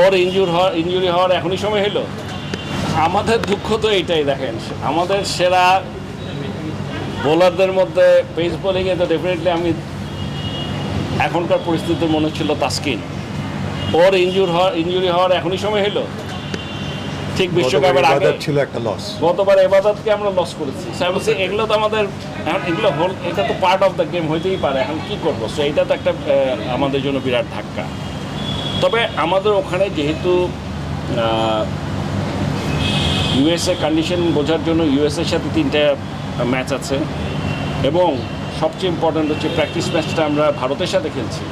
ওর injury হওয়ার injury হওয়ার এখনই সময় হলো আমাদের দুঃখ তো এইটাই দেখেন। আমাদের সেরা বোলারদের মধ্যে পেস বোলিংয়ে তো ডেফিনেটলি আমি এখনকার পরিস্থিতিতে মনে হচ্ছিল তাস্কিন। ওর ইনজুর হওয়ার ইনজুরি হওয়ার এখনই সময় হলো ঠিক বিশ্বকাপের আগে ছিল একটা লস গতবার এবাদতকে আমরা লস করেছি। বলছি এগুলো তো আমাদের এখন এগুলো হল এটা তো পার্ট অফ দ্য গেম হইতেই পারে। এখন কি করব? সো এইটা তো একটা আমাদের জন্য বিরাট ধাক্কা। তবে আমাদের ওখানে যেহেতু ইউএসএ কন্ডিশন বোঝার জন্য ইউএসএর সাথে তিনটা ম্যাচ আছে। এবং সবচেয়ে ইম্পর্ট্যান্ট হচ্ছে প্র্যাকটিস ম্যাচটা আমরা ভারতের সাথে খেলছি।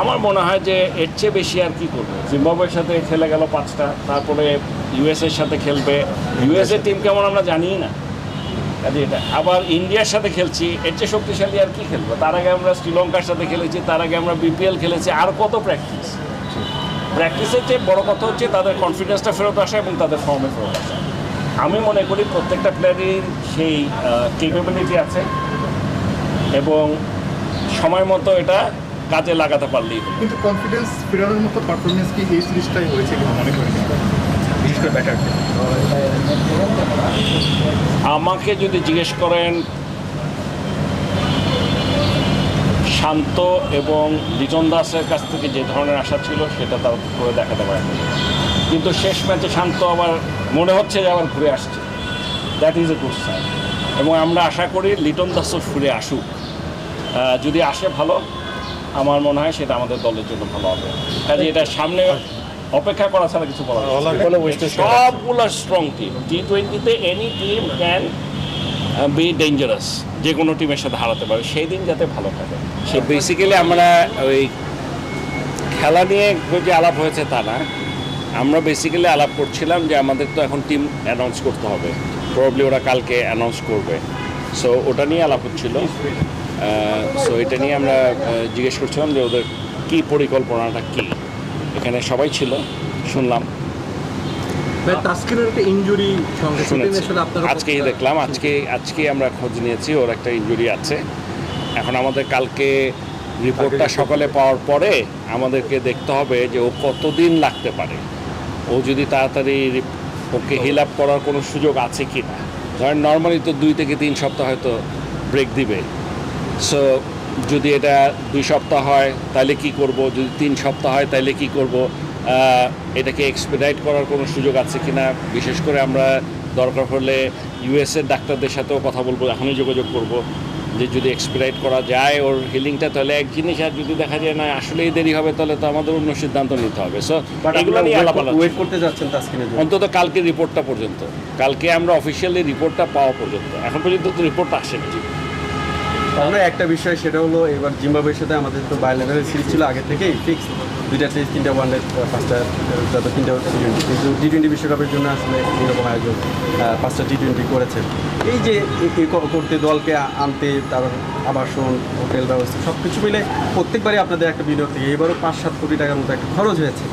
আমার মনে হয় যে এর চেয়ে বেশি আর কি করবে? জিম্বাবুয়ের সাথে খেলে গেল পাঁচটা তারপরে ইউএসএর সাথে খেলবে। ইউএসএ টিম কেমন আমরা জানিই না। এটা। আবার ইন্ডিয়ার সাথে খেলছি, এর চেয়ে শক্তিশালী আর কি খেলব? তার আগে আমরা শ্রীলঙ্কার সাথে খেলেছি, তার আগে আমরা বিপিএল খেলেছি, আর কত প্র্যাকটিস প্র্যাকটিসের চেয়ে বড় কথা হচ্ছে তাদের কনফিডেন্সটা ফেরত আসা এবং তাদের ফর্মে ফেরত আসা। আমি মনে করি প্রত্যেকটা প্লেয়ারই সেই কেপেবিলিটি আছে এবং সময় মতো এটা কাজে লাগাতে পারলেই কিন্তু কনফিডেন্স ফেরানোর মতো পারফরমেন্স কি এই সিরিজটাই হয়েছে মনে করি করে ব্যাটার আমাকে যদি জিজ্ঞেস করেন, শান্ত এবং লিটন দাসের কাছ থেকে যে ধরনের আশা ছিল, সেটা তার করে দেখাতে পারেনি। কিন্তু শেষ ম্যাচে শান্ত আবার মনে হচ্ছে যে আবার ঘুরে আসছে। That is a good sign এবং আমরা আশা করি লিটন দাসও ফিরে আসুক। যদি আসে ভালো, আমার মনে হয় সেটা আমাদের দলের জন্য ভালো হবে। কাজে এটা সামনে অপেক্ষা করা ছাড়া কিছু বলা. সবগুলো স্ট্রং টিম টি টোয়েন্টিতে any team can be dangerous যে কোনো টিমের সাথে হারাতে পারে সেই দিন যাতে ভালো থাকে। সে বেসিক্যালি আমরা ওই খেলা নিয়ে যে আলাপ হয়েছে তা না। আমরা বেসিক্যালি আলাপ করছিলাম যে আমাদের তো এখন টিম অ্যানাউন্স করতে হবে। প্রবলি ওরা কালকে অ্যানাউন্স করবে। সো ওটা নিয়ে আলাপ হচ্ছিল। সো এটা নিয়ে আমরা জিজ্ঞেস করছিলাম যে ওদের কী পরিকল্পনাটা কী? এখানে সবাই ছিল শুনলাম। আজকেই দেখলাম আজকে আজকে আমরা খোঁজ নিয়েছি ওর একটা ইনজুরি আছে। এখন আমাদের কালকে রিপোর্টটা সকালে পাওয়ার পরে আমাদেরকে দেখতে হবে যে ও কতদিন লাগতে পারে। ও যদি তাড়াতাড়ি ওকে হিল আপ করার কোনো সুযোগ আছে কি না ধরেন নর্মালি তো দুই থেকে তিন সপ্তাহ হয়তো ব্রেক দিবে। সো যদি এটা দুই সপ্তাহ হয় তাহলে কি করব? যদি তিন সপ্তাহ হয় তাহলে কি করব? এটাকে এক্সপেডাইট করার কোনো সুযোগ আছে কি না বিশেষ করে আমরা দরকার হলে ইউএসের ডাক্তারদের সাথেও কথা বলব এখনই যোগাযোগ করব। যে যদি এক্সপেডাইট করা যায় ওর হিলিংটা তাহলে এক জিনিস আর যদি দেখা যায় না আসলেই দেরি হবে তাহলে তো আমাদের অন্য সিদ্ধান্ত নিতে হবে। সো এগুলো নিয়ে আলাপ ওয়েট করতে যাচ্ছেন অন্তত কালকে রিপোর্টটা পর্যন্ত। কালকে আমরা অফিসিয়ালি রিপোর্টটা পাওয়া পর্যন্ত। এখন পর্যন্ত তো রিপোর্ট আসেনি। তাহলে একটা বিষয়, সেটা হলো এবার জিম্বাবুয়ের সাথে আমাদের তো বায়োলেটারের সিরিজ ছিল আগে থেকেই ফিক্স দুইটা টেস্ট, তিনটা ওয়ান ডে পাঁচটা যত তিনটা টি টোয়েন্টি কিন্তু টি টোয়েন্টি বিশ্বকাপের জন্য আসলে এরকম আয়োজন পাঁচটা টি টোয়েন্টি করেছে। এই যে করতে, দলকে আনতে, তারপর আবাসন হোটেল ব্যবস্থা সব কিছু মিলে প্রত্যেকবারই আপনাদের একটা বিনিয়োগ থেকে, এবারও পাঁচ সাত কোটি টাকার মতো একটা খরচ হয়েছে।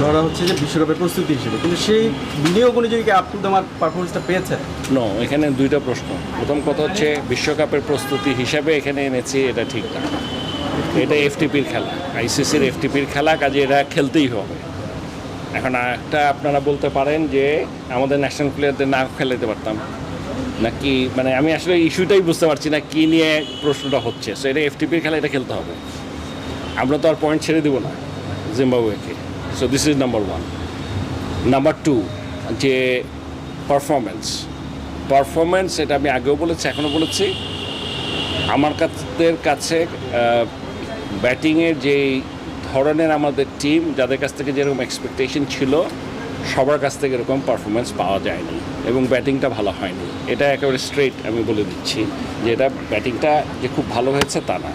ধরা হচ্ছে যে বিশ্বকাপের প্রস্তুতি হিসেবে। কিন্তু সেই বিনিয়োগ অনুযায়ী কি আপ টু আমার পারফরমেন্সটা পেয়েছে নো এখানে দুইটা প্রশ্ন। প্রথম কথা হচ্ছে, বিশ্বকাপের প্রস্তুতি হিসাবে এখানে এনেছি, এটা ঠিক না। এটা এফটিপির খেলা, আইসিসির এফটিপির খেলা, কাজে এটা খেলতেই হবে। এখন একটা আপনারা বলতে পারেন যে, আমাদের ন্যাশনাল প্লেয়ারদের না খেলাতে পারতাম। নাকি মানে আমি আসলে ইস্যুটাই বুঝতে পারছি না কী নিয়ে প্রশ্নটা হচ্ছে। সো এটা এফটিপির খেলা, এটা খেলতে হবে। আমরা তো আর পয়েন্ট ছেড়ে দেবো না, জিম্বাবুয়েকে। So this is number one number two যে পারফরমেন্স পারফরমেন্স এটা আমি আগেও বলেছি, এখনও বলেছি। আমার কাছের কাছে ব্যাটিংয়ের যেই ধরনের আমাদের টিম যাদের কাছ থেকে যেরকম এক্সপেকটেশন ছিল, সবার কাছ থেকে এরকম পারফরমেন্স পাওয়া যায়নি এবং ব্যাটিংটা ভালো হয়নি। এটা একেবারে স্ট্রেট আমি বলে দিচ্ছি যে এটা ব্যাটিংটা যে খুব ভালো হয়েছে তা না।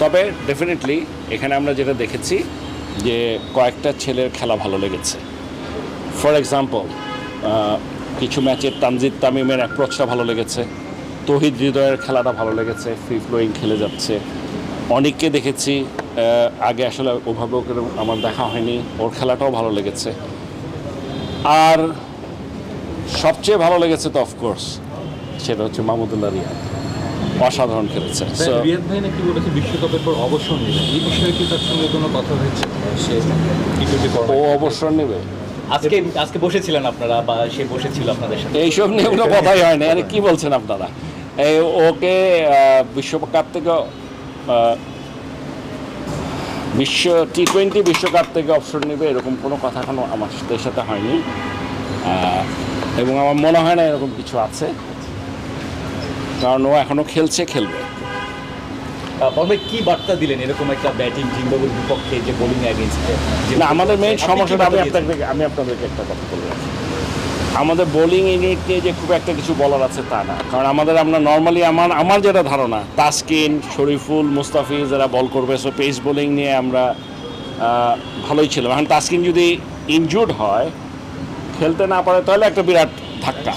তবে ডেফিনেটলি এখানে আমরা যেটা দেখেছি যে কয়েকটা ছেলের খেলা ভালো লেগেছে। ফর এক্সাম্পল কিছু ম্যাচের তানজিদ তামিমের অ্যাপ্রোচটা ভালো লেগেছে। তহিদ হৃদয়ের খেলাটা ভালো লেগেছে ফ্রি ফ্লোয়িং খেলে যাচ্ছে। অনেককে দেখেছি আগে আসলে ওকে আমার দেখা হয়নি, ওর খেলাটাও ভালো লেগেছে। আর সবচেয়ে ভালো লেগেছে তো অফকোর্স সেটা হচ্ছে মাহমুদুল্লাহ রিয়াদ। অসাধারণ খেলেছে। রিয়াদ ভাই নাকি বলেছে বিশ্বকাপের পর অবসর নেবেন এই বিষয়ে কি তার সঙ্গে কোনো কথা হয়েছে? সে ও অবসর নেবে? আজকে আজকে বসেছিলেন আপনারা বা সে বসেছিল আপনাদের সাথে? এইসব নিয়ে কোনো কথাই হয় না কি বলছেন আপনারা? এই ওকে বিশ্বকাপ থেকে বিশ্ব টি টোয়েন্টি বিশ্বকাপ থেকে অবসর নেবে এরকম কোনো কথা এখনও আমার সাথে সাথে হয়নি এবং আমার মনে হয় না এরকম কিছু আছে। কারণ ও এখনও খেলছে খেলবে। বলবে কি বার্তা দিলেন এরকম একটা ব্যাটিং জিম্বাবুর বিপক্ষে যে বোলিং অ্যাগেন্স্টে না আমাদের মেইন সমস্যাটা আমি আপনাদেরকে আমি আপনাদেরকে একটা কথা বলে রাখি। আমাদের বোলিং ইউনিট নিয়ে যে খুব একটা কিছু বলার আছে তা না। কারণ আমাদের আমরা নর্মালি আমার আমার যেটা ধারণা তাসকিন শরীফুল মুস্তাফিজ যারা বল করবে সো পেস বোলিং নিয়ে আমরা ভালোই ছিলাম। এখন তাসকিন যদি ইনজুর্ড হয় খেলতে না পারে তাহলে একটা বিরাট ধাক্কা.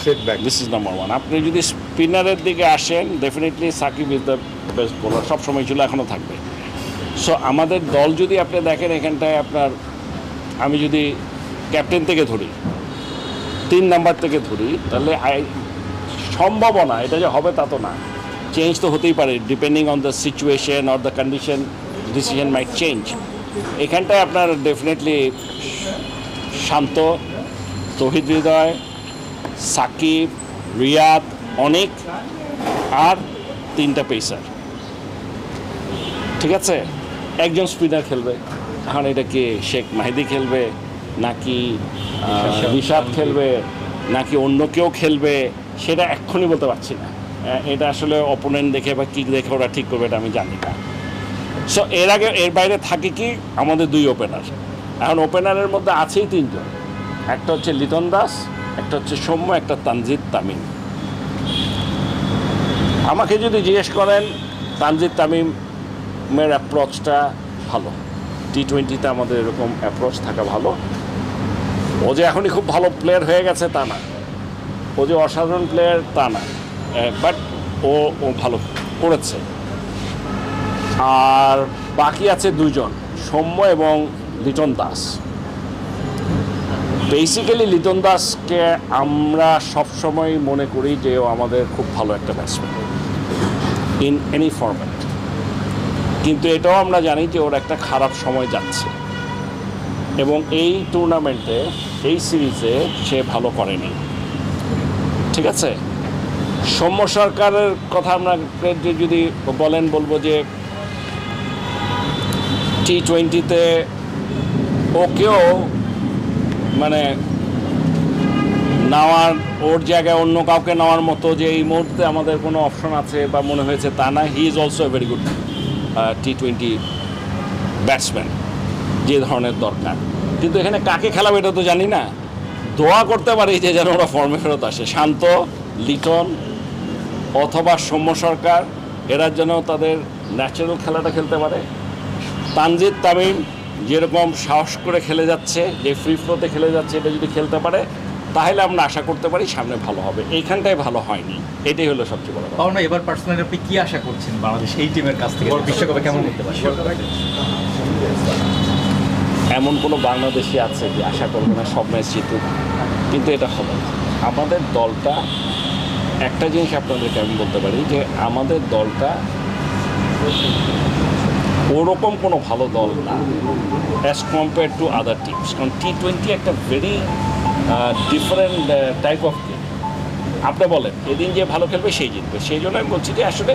দিস ইজ নাম্বার ওয়ান আপনি যদি স্পিনারের দিকে আসেন definitely Shakib is the best bowler সবসময় ছিল এখনও থাকবে। সো আমাদের দল যদি আপনি দেখেন এখানটায় আপনার, আমি যদি ক্যাপ্টেন থেকে ধরি, তিন নাম্বার থেকে ধরি, তাহলে সম্ভাবনা, এটা যে হবে তা তো না। চেঞ্জ তো হতেই পারে depending on the situation or the condition decision might change এখানটায় আপনার ডেফিনেটলি শান্ত, তহিদ হৃদয়, সাকিব, রিয়াদ অনেক আর তিনটা পেসার ঠিক আছে? একজন স্পিনার খেলবে এখন এটা কি? শেখ মাহিদি খেলবে নাকি রিশাদ খেলবে নাকি অন্য কেউ খেলবে? সেটা এক্ষুনি বলতে পারছি না। এটা আসলে অপোনেন্ট দেখে বা কি দেখে ওরা ঠিক করবে এটা আমি জানি না। সো এর আগে এর বাইরে থাকে কি? আমাদের দুই ওপেনার এখন ওপেনারের মধ্যে আছেই তিনজন। একটা হচ্ছে লিটন দাস একটা হচ্ছে সৌম্য একটা তানজিদ তামিম। আমাকে যদি জিজ্ঞেস করেন, তানজিদ তামিমের অ্যাপ্রোচটা ভালো। টি টোয়েন্টিতে আমাদের এরকম অ্যাপ্রোচ থাকা ভালো। ও যে এখনই খুব ভালো প্লেয়ার হয়ে গেছে, তা না। ও যে অসাধারণ প্লেয়ার তা না। বাট ও ও ভালো করেছে। আর বাকি আছে দুজন সৌম্য এবং লিটন দাস। বেসিক্যালি লিটন দাসকে আমরা সবসময় মনে করি যে ও আমাদের খুব ভালো একটা ব্যাটসম্যান ইন এনি ফরম্যাট কিন্তু এটাও আমরা জানি যে ওর একটা খারাপ সময় যাচ্ছে। এবং এই টুর্নামেন্টে এই সিরিজে সে ভালো করেনি। ঠিক আছে? সৌম্য সরকারের কথা আমরা যদি বলেন, বলব যে টি টোয়েন্টিতে ওকেও মানে নেওয়ার, ওর জায়গায় অন্য কাউকে নেওয়ার মতো যে এই মুহূর্তে আমাদের কোনো অপশন আছে বা মনে হয়েছে তা না he is also a very good T twenty batsman যে ধরনের দরকার। কিন্তু এখানে কাকে খেলাবে এটা তো জানি না। দোয়া করতে পারি যে যেন ওরা ফর্মে ফেরত আসে। শান্ত, লিটন, অথবা সৌম্য সরকার, এরা যেন তাদের ন্যাচারাল খেলাটা খেলতে পারে। তানজিদ তামিম যেরকম সাহস করে খেলে যাচ্ছে, যে ফ্রি ফ্লোতে খেলে যাচ্ছে, এটা যদি খেলতে পারে তাহলে আমরা আশা করতে পারি সামনে ভালো হবে। এইখানটায় ভালো হয়নি। এটাই হলো সবচেয়ে বড় কথা। পাওনা এবার পার্সোনালি আপনি কি আশা করছেন বাংলাদেশ এই টিমের কাছ থেকে? বিশ্বকাপে কেমন করতে পারে এমন কোনো বাংলাদেশি আছে যে আশা করবে না সব ম্যাচ জিতুক? কিন্তু এটা হবে। আমাদের দলটা একটা জিনিস আপনাদেরকে আমি বলতে পারি যে আমাদের দলটা ওরকম কোনো ভালো দল না as compare to other teams কারণ টি টোয়েন্টি একটা very different type of game আপনি বলেন, এদিন যে ভালো খেলবে, সেই জিতবে। সেই জন্য আমি বলছি যে আসলে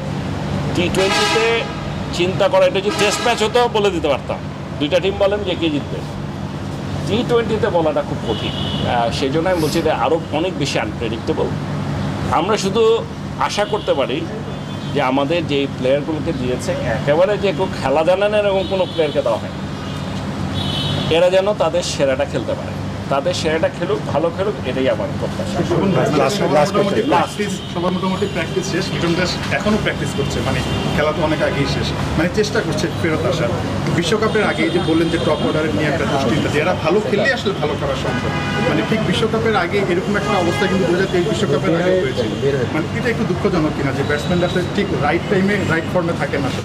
টি টোয়েন্টিতে চিন্তা করা, এটা যদি টেস্ট ম্যাচ হতো বলে দিতে পারতাম। দুইটা টিম বলেন যে কে জিতবে। টি টোয়েন্টিতে বলাটা খুব কঠিন। সেই জন্য আমি বলছি যে আরও অনেক বেশি আনপ্রেডিক্টেবল আমরা শুধু আশা করতে পারি যে আমাদের যেই প্লেয়ারগুলোকে দিয়েছে, একেবারে যে কেউ খেলা জানে না এরকম কোনো প্লেয়ারকে দেওয়া হয় এরা যেন তাদের সেরাটা খেলতে পারে। তাদের সেরাটা খেলুক ভালো খেলুক এটাই আমার প্রত্যাশা। সবার মোটামুটি প্র্যাকটিস সবার মোটামুটি প্র্যাকটিস শেষ। দাস এখনও প্র্যাকটিস করছে মানে খেলা তো অনেক আগেই শেষ। মানে চেষ্টা করছে ফেরত আসার। বিশ্বকাপের আগে যে বললেন যে টপ অর্ডারের নিয়ে একটা দুশ্চিন্তা যে এরা ভালো খেললে আসলে ভালো করা সম্ভব। মানে ঠিক বিশ্বকাপের আগে এরকম একটা অবস্থা কিন্তু দু হাজার তেইশ বিশ্বকাপের আগে হয়েছিল। মানে এটা একটু দুঃখজনক কিনা যে ব্যাটসম্যানরা আসলে ঠিক রাইট টাইমে রাইট ফর্মে থাকে না।